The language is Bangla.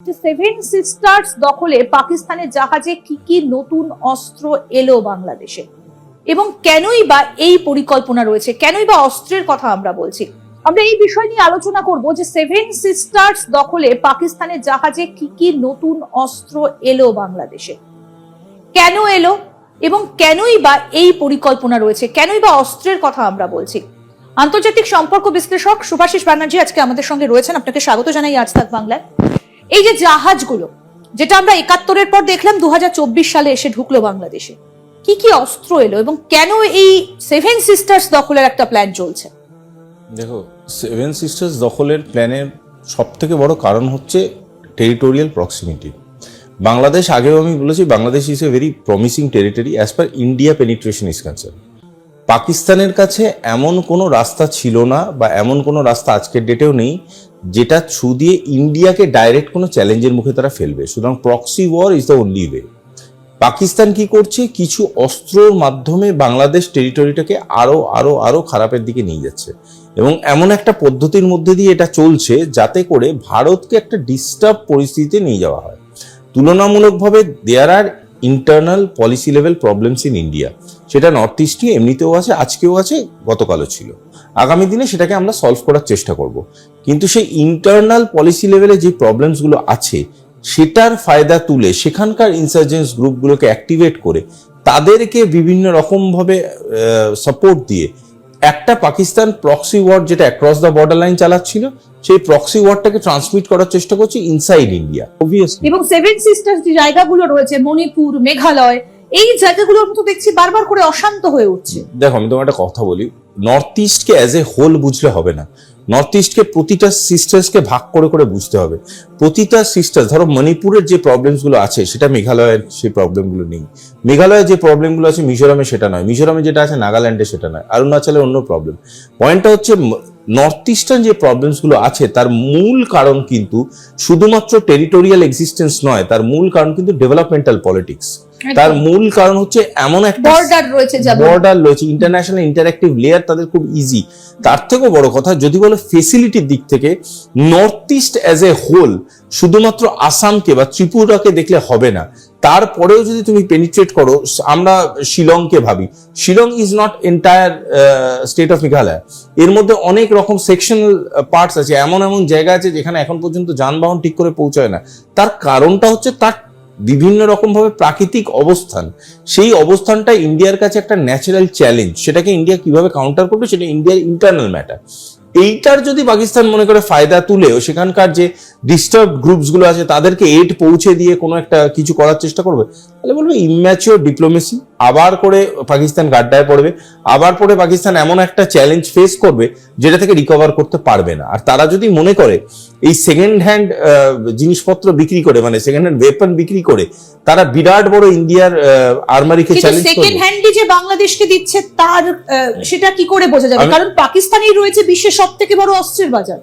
সেভেন সিস্টার্স দখলে পাকিস্তানের জাহাজে কি কি নতুন অস্ত্র এলো বাংলাদেশে? এবং কেনই বা এই পরিকল্পনা রয়েছে? কেনই বা অস্ত্রের কথা আমরা বলছি? আমরা এই বিষয় নিয়ে আলোচনা করব যে সেভেন সিস্টার্স দখলে পাকিস্তানের জাহাজে কি কি নতুন অস্ত্র এলো বাংলাদেশে? কেন এলো এবং কেনই বা এই পরিকল্পনা রয়েছে? কেনই বা অস্ত্রের কথা আমরা বলছি? আন্তর্জাতিক সম্পর্ক বিশ্লেষক সুভাষিস ব্যানার্জি আজকে আমাদের সঙ্গে রয়েছেন। আপনাকে স্বাগত জানাই আজ তাক বাংলায়। এই যে জাহাজগুলো, যেটা আমরা একাত্তরের পর দেখলাম দুহাজার চব্বিশ সালে এসে ঢুকলো বাংলাদেশে, কি কি অস্ত্র এলো এবং কেন এই সেভেন সিস্টার্স দখলের একটা প্ল্যান চলছে? দেখো সেভেন সিস্টার্স দখলের প্ল্যানের সব থেকে বড় কারণ হচ্ছে টেরিটোরিয়াল প্রক্সিমিটি বাংলাদেশ, আগেও আমি বলেছি, Bangladesh is a very promising territory as per India penetration is concern পাকিস্তানের কাছে এমন কোনো রাস্তা ছিল না বা এমন কোনো রাস্তা আজকের ডেটেও নেই যেটা থ্রু দিয়ে ইন্ডিয়াকে ডাইরেক্ট কোনো চ্যালেঞ্জের মুখে তারা ফেলবে। সুতরাং proxy war is the only way Pakistan কি করছে? কিছু অস্ত্রর মাধ্যমে বাংলাদেশ টেরিটরিটাকে আরও আরও আরও খারাপের দিকে নিয়ে যাচ্ছে। এবং এমন একটা পদ্ধতির মধ্যে দিয়ে এটা চলছে যাতে করে ভারতকে একটা ডিস্টার্ব পরিস্থিতিতে নিয়ে যাওয়া হয়। তুলনামূলকভাবে there are internal policy level problems in India সেটা নর্থ ইস্টে এমনিতেও আছে, আজকেও আছে, গতকালও ছিল। আগামী দিনে সেটাকে আমরা সলভ করার চেষ্টা করব। কিন্তু সেই ইন্টারনাল পলিসি লেভেলে যে প্রবলেমসগুলো আছে, সেটার ফায়দা তুলে সেখানকার ইনসার্জেন্স গ্রুপগুলোকে অ্যাক্টিভেট করে তাদেরকে বিভিন্ন রকমভাবে সাপোর্ট দিয়ে একটা পাকিস্তান প্রক্সি ওয়ার যেটা অ্যাক্রস দ্য বর্ডার লাইন চালাচ্ছিল সেই প্রক্সি ওয়ারটাকে ট্রান্সমিট করার চেষ্টা করছে ইনসাইড ইন্ডিয়া অবভিয়াসলি এবং সেভেন সিস্টার্স যে জায়গাগুলো রয়েছে মণিপুর মেঘালয় এই জায়গাগুলোর মতো দেখছি বারবার করে অশান্ত হয়ে উঠছে। দেখো আমি তোমার একটা কথা বলি নর্থ ইস্টকে অ্যাজ এ হোল বুঝলে হবে না। নর্থ ইস্টকে প্রতিটা সিস্টার্সকে ভাগ করে করে বুঝতে হবে। প্রতিটা সিস্টার ধরো মণিপুরের যে প্রবলেমসগুলো আছে সেটা মেঘালয়ের সেই প্রবলেমগুলো নেই। মেঘালয়ের যে প্রবলেমগুলো আছে মিজোরামে সেটা নয়। মিজোরামে যেটা আছে নাগাল্যান্ডে সেটা নয়। অরুণাচলে অন্য প্রবলেম পয়েন্টটা হচ্ছে নর্থ ইস্টার্ন যে প্রবলেমসগুলো আছে তার মূল কারণ কিন্তু শুধুমাত্র টেরিটোরিয়াল এক্সিস্টেন্স নয় তার মূল কারণ কিন্তু ডেভেলপমেন্টাল পলিটিক্স তার মূল কারণ হচ্ছে এমন একটা বর্ডার রয়েছে বর্ডার রয়েছে ইন্টারন্যাশনাল ইন্টারাক্টিভ লেয়ার তাদের খুব ইজি তার থেকেও বড় কথা যদি বলে ফেসিলিটির দিক থেকে north east as a whole শুধুমাত্র আসামকে বা ত্রিপুরাকে দেখলে হবে না। তারপরেও যদি তুমি পেনিট্রেট করো, আমরা শিলংকে ভাবি। Shillong is not entire state of Meghalaya এর মধ্যে অনেক রকম সেকশনাল পার্টস আছে। এমন এমন জায়গা আছে যেখানে এখন পর্যন্ত যানবাহন ঠিক করে পৌঁছায় না। তার কারণটা হচ্ছে তার বিভিন্ন রকম ভাবে প্রাকৃতিক অবস্থান। সেই অবস্থানটা ইন্ডিয়ার কাছে একটা ন্যাচারাল চ্যালেঞ্জ সেটাকে ইন্ডিয়া কীভাবে কাউন্টার করবে, সেটা ইন্ডিয়ার ইন্টারনাল ম্যাটার এইটার যদি পাকিস্তান মনে করে ফায়দা তুলেও, সেখানকার যে ডিস্টার্ব গ্রুপসগুলো আছে, তাদেরকে এড পৌঁছে দিয়ে কোনো একটা কিছু করার চেষ্টা করবে, তাহলে বলবে ইম্যাচিওর ডিপ্লোমেসি আবার করে পাকিস্তান গাড্ডায় পড়বে আবার পরে পাকিস্তান এমন একটা চ্যালেঞ্জ ফেস করবে যেটা থেকে রিকভার করতে পারবে না। আর তারা যদি মনে করে এই সেকেন্ড হ্যান্ড জিনিসপত্র বিক্রি করে মানে সেকেন্ড হ্যান্ড ওয়েপন বিক্রি করে তারা বিরাট বড় ইন্ডিয়ার আর্মারিকে চ্যালেঞ্জ সেকেন্ড করবে। হ্যান্ডই যে বাংলাদেশকে দিচ্ছে তার সেটা কি করে বোঝা যাবে? কারণ পাকিস্তানই রয়েছে বিশ্বের সব থেকে বড় অস্ত্রের বাজার।